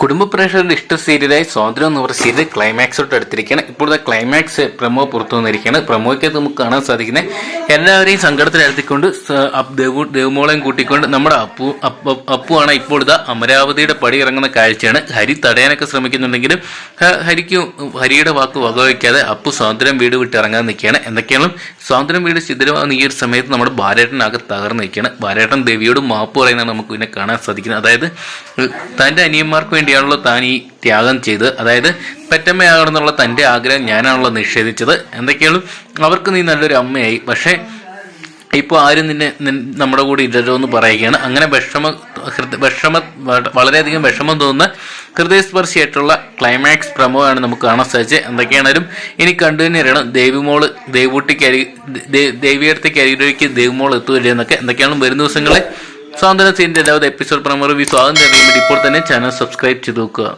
കുടുംബ പ്രേക്ഷകരുടെ ഇഷ്ട സീരിയലായി സ്വാതന്ത്ര്യം എന്ന് പറഞ്ഞ സീരിയൽ ക്ലൈമാക്സോട്ട് അടുത്തിരിക്കുകയാണ്. ഇപ്പോഴത്തെ ക്ലൈമാക്സ് പ്രമോ പുറത്തു വന്നിരിക്കുകയാണ്. പ്രമോയ്ക്ക് നമുക്ക് കാണാൻ സാധിക്കുന്നത് എല്ലാവരെയും സങ്കടത്തിലെടുത്തിക്കൊണ്ട് ദേവു ദേവുമോളെയും കൂട്ടിക്കൊണ്ട് നമ്മുടെ അപ്പു അപ്പു ആണ് ഇപ്പോഴത്തെ അമരാവതിയുടെ പടി ഇറങ്ങുന്ന കാഴ്ചയാണ്. ഹരി തടയാനൊക്കെ ശ്രമിക്കുന്നുണ്ടെങ്കിലും ഹരിക്ക് ഹരിയുടെ വാക്ക് വകവയ്ക്കാതെ അപ്പു സ്വാതന്ത്ര്യം വീട് വിട്ട് ഇറങ്ങാൻ നിൽക്കുകയാണ്. എന്തൊക്കെയാണ് സ്വാതന്ത്ര്യം വീട് ശിഥിരമാകുന്ന ഈ ഒരു സമയത്ത് നമ്മുടെ ബാലേട്ടനാകെ തകർന്നു നിൽക്കുകയാണ്. ബാലേട്ടൻ ദേവിയോട് മാപ്പ് പറയുന്നതാണ് നമുക്ക് പിന്നെ കാണാൻ സാധിക്കുന്നത്. അതായത് തന്റെ അനിയന്മാർക്ക് വേണ്ടിയാണല്ലോ താൻ ഈ ത്യാഗം ചെയ്ത് അതായത് പെറ്റമ്മയാകണമെന്നുള്ള തന്റെ ആഗ്രഹം ഞാനാണല്ലോ നിഷേധിച്ചത്. എന്തൊക്കെയാണ് അവർക്ക് നീ നല്ലൊരു അമ്മയായി. പക്ഷേ ഇപ്പോൾ ആരും നിന്നെ നമ്മുടെ കൂടെ ഇല്ലല്ലോ എന്ന് പറയുകയാണ്. അങ്ങനെ വിഷമ വിഷമ വളരെയധികം വിഷമം തോന്നുന്ന ഹൃദയസ്പർശിയായിട്ടുള്ള ക്ലൈമാക്സ് പ്രമോയാണ് നമുക്ക് കാണാൻ സാധിച്ചത്. എന്തൊക്കെയാണേലും ഇനി കണ്ടു തന്നെ അറിയണം. ദേവിമോൾ ദേവൂട്ടിക്ക് അരി ദേവിയടത്തേക്ക് അരികിലേക്ക് ദേവിമോൾ എത്തുമല്ലേ എന്നൊക്കെ. എന്തൊക്കെയാണ്? വരും ദിവസങ്ങളിൽ സ്വാതന്ത്ര്യ സീന്റെ എപ്പിസോഡ് പ്രമോ റിവ്യൂ അറിയാൻ വേണ്ടി ഇപ്പോൾ തന്നെ ചാനൽ സബ്സ്ക്രൈബ് ചെയ്ത് നോക്കുക